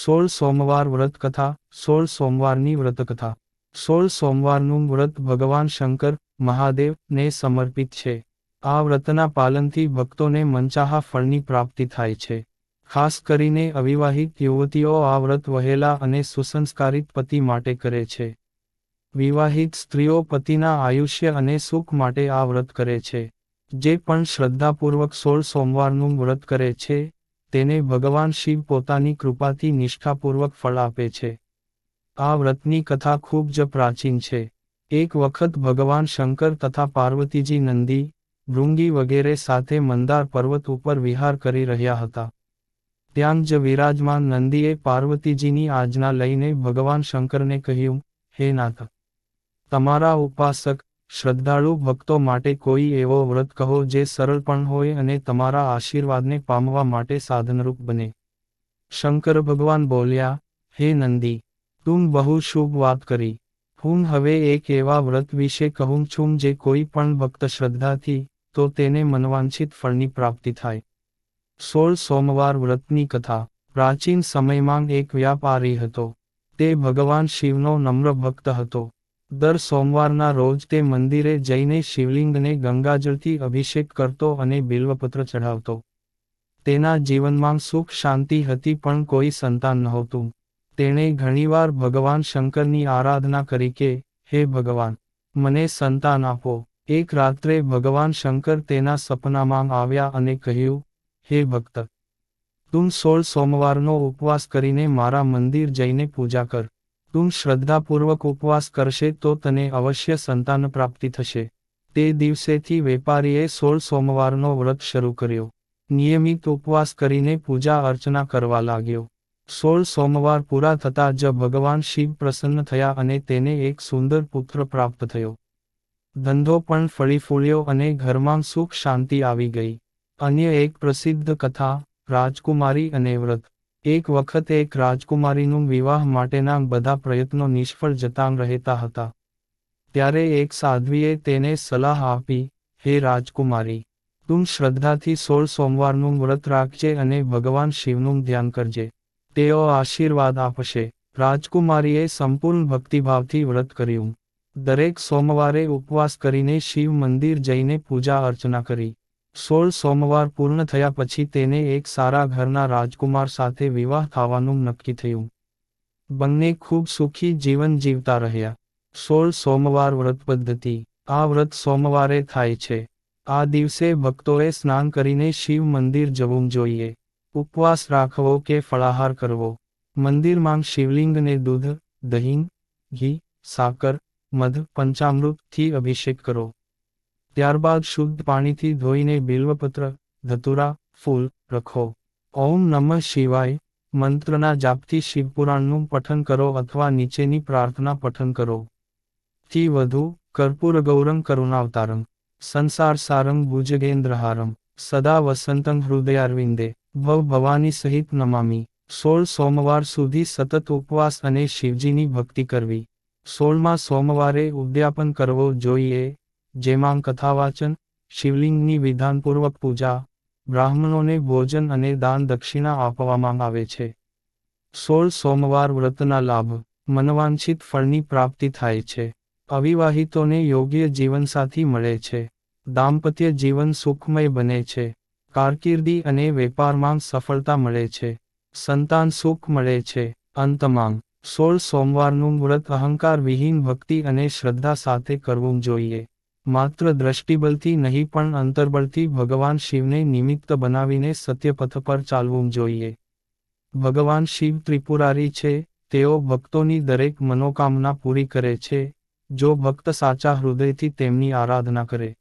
સોળ સોમવાર વ્રત કથા, સોળ સોમવારની વ્રતકથા સોળ સોમવારનું વ્રત ભગવાન શંકર મહાદેવને સમર્પિત છે. આ વ્રતના પાલનથી ભક્તોને મનચાહા ફળની પ્રાપ્તિ થાય છે. ખાસ કરીને અવિવાહિત યુવતીઓ આ વ્રત વહેલા અને સુસંસ્કારિત પતિ માટે કરે છે. વિવાહિત સ્ત્રીઓ પતિના આયુષ્ય અને સુખ માટે આ વ્રત કરે છે. જે પણ શ્રદ્ધાપૂર્વક સોળ સોમવારનું વ્રત કરે છે તેને ભગવાન શિવ પોતાની કૃપાથી નિષ્ઠાપૂર્વક ફળ આપે છે. આ વ્રતની કથા ખૂબ જ પ્રાચીન છે. એક વખત ભગવાન શંકર તથા પાર્વતીજી નંદી, ભૃંગી વગેરે સાથે મંદાર પર્વત ઉપર વિહાર કરી રહ્યા હતા. ત્યાં જ વિરાજમાન નંદીએ પાર્વતીજીની આજ્ઞા લઈને ભગવાન શંકરને કહ્યું, હે નાથ, તમારા ઉપાસક શ્રદ્ધાળુ ભક્તો માટે કોઈ એવો વ્રત કહો જે સરળ પણ હોય અને તમારા આશીર્વાદને પામવા માટે સાધનરૂપ બને. શંકર ભગવાન બોલ્યા, હે નંદી, તું બહુ શુભ વાત કરી. હું હવે એક એવા વ્રત વિશે કહું છું જે કોઈ પણ ભક્ત શ્રદ્ધાથી, તો તેને મનવાંછિત ફળની પ્રાપ્તિ થાય. સોળ સોમવાર વ્રતની કથા. પ્રાચીન સમયમાં એક વ્યાપારી હતો. તે ભગવાન શિવનો નમ્ર ભક્ત હતો. દર સોમવારના રોજ તે મંદિરે જઈને શિવલિંગને ગંગાજળથી અભિષેક કરતો અને બિલ્વપત્ર ચઢાવતો. તેના જીવનમાં સુખ શાંતિ હતી પણ કોઈ સંતાન નહોતું. તેણે ઘણીવાર ભગવાન શંકરની આરાધના કરી કે, હે ભગવાન, મને સંતાન આપો. એક રાત્રે ભગવાન શંકર તેના સપનામાં આવ્યા અને કહ્યું, હે ભક્ત, તું સોળ સોમવારનો ઉપવાસ કરીને મારા મંદિર જઈને પૂજા કર. તું શ્રદ્ધાપૂર્વક ઉપવાસ કરશે તો તને અવશ્ય સંતાન પ્રાપ્તિ થશે. તે દિવસેથી વેપારીએ સોળ સોમવારનો વ્રત શરૂ કર્યો. નિયમિત ઉપવાસ કરીને પૂજા અર્ચના કરવા લાગ્યો. સોળ સોમવાર પૂરા થતાં જ ભગવાન શિવ પ્રસન્ન થયા અને તેને એક સુંદર પુત્ર પ્રાપ્ત થયો. ધંધો પણ ફળી ફૂલ્યો અને ઘરમાં સુખ શાંતિ આવી ગઈ. અન્ય એક પ્રસિદ્ધ કથા, રાજકુમારી અને વ્રત. એક વખત એક રાજકુમારીનું વિવાહ માટેના બધા પ્રયત્નો નિષ્ફળ જતાં રહેતા હતા. ત્યારે એક સાધ્વીએ તેને સલાહ આપી, હે રાજકુમારી, તું શ્રદ્ધાથી સોળ સોમવારનું વ્રત રાખજે અને ભગવાન શિવનું ધ્યાન કરજે. તેઓ આશીર્વાદ આપશે. રાજકુમારીએ સંપૂર્ણ ભક્તિભાવથી વ્રત કર્યું. દરેક સોમવારે ઉપવાસ કરીને શિવ મંદિર જઈને પૂજા અર્ચના કરી. સોળ સોમવાર પૂર્ણ થયા પછી તેને એક સારા ઘરના રાજકુમાર સાથે વિવાહ થવાનું નક્કી થયું. બંને ખૂબ સુખી જીવન જીવતા રહ્યા. સોળ સોમવાર વ્રત પદ્ધતિ. આ વ્રત સોમવારે થાય છે. આ દિવસે ભક્તોએ સ્નાન કરીને શિવ મંદિર જવું જોઈએ. ઉપવાસ રાખવો કે ફળાહાર કરવો? મંદિરમાં શિવલિંગને દૂધ, દહીં, ઘી, સાકર, મધ, પંચામૃતથી અભિષેક કરો. ત્યારબાદ શુદ્ધ પાણીથી ધોઈને બિલ્વપત્ર, ધતુરા, ફૂલ રખો. ઓમ નમઃ શિવાય. મંત્રના જાપથી શિવપુરાણનું પઠન કરો અથવા નીચેની પ્રાર્થના પઠન કરો. થી વધુ, કર્પૂર ગૌરમ કરુણાવતારમ. સંસાર સારંગ ભુજગેન્દ્રહારમ. સદા વસંતમ હૃદયારવિંદે. ભવ ભવાની સહિત નમામી. સોળ સોમવાર સુધી સતત ઉપવાસ અને શિવજીની ભક્તિ કરવી. સોળમાં સોમવારે ઉદ્યાપન કરવો જોઈએ. જેમાં કથાવાચન, શિવલિંગની વિધાનપૂર્વક પૂજા, બ્રાહ્મણોને ભોજન અને દાન દક્ષિણા આપવામાં આવે છે. સોળ સોમવાર વ્રતના લાભ, મનવાંછિત ફળની પ્રાપ્તિ થાય છે. અવિવાહિતોને યોગ્ય જીવનસાથી મળે છે. દાંપત્ય જીવન સુખમય બને છે. કારકિર્દી અને વેપારમાં સફળતા મળે છે. સંતાન સુખ મળે છે. અંતમાં, સોળ સોમવારનું વ્રત અહંકાર વિહીન ભક્તિ અને શ્રદ્ધા સાથે કરવું જોઈએ. માત્ર દ્રષ્ટિબલથી નહીં પણ અંતર્બળથી ભગવાન શિવને નિમિત્ત બનાવીને સત્યપથ પર ચાલવું જોઈએ. ભગવાન શિવ ત્રિપુરારી છે, તેઓ ભક્તોની દરેક મનોકામના પૂરી કરે છે, જો ભક્ત સાચા હૃદયથી તેમની આરાધના કરે.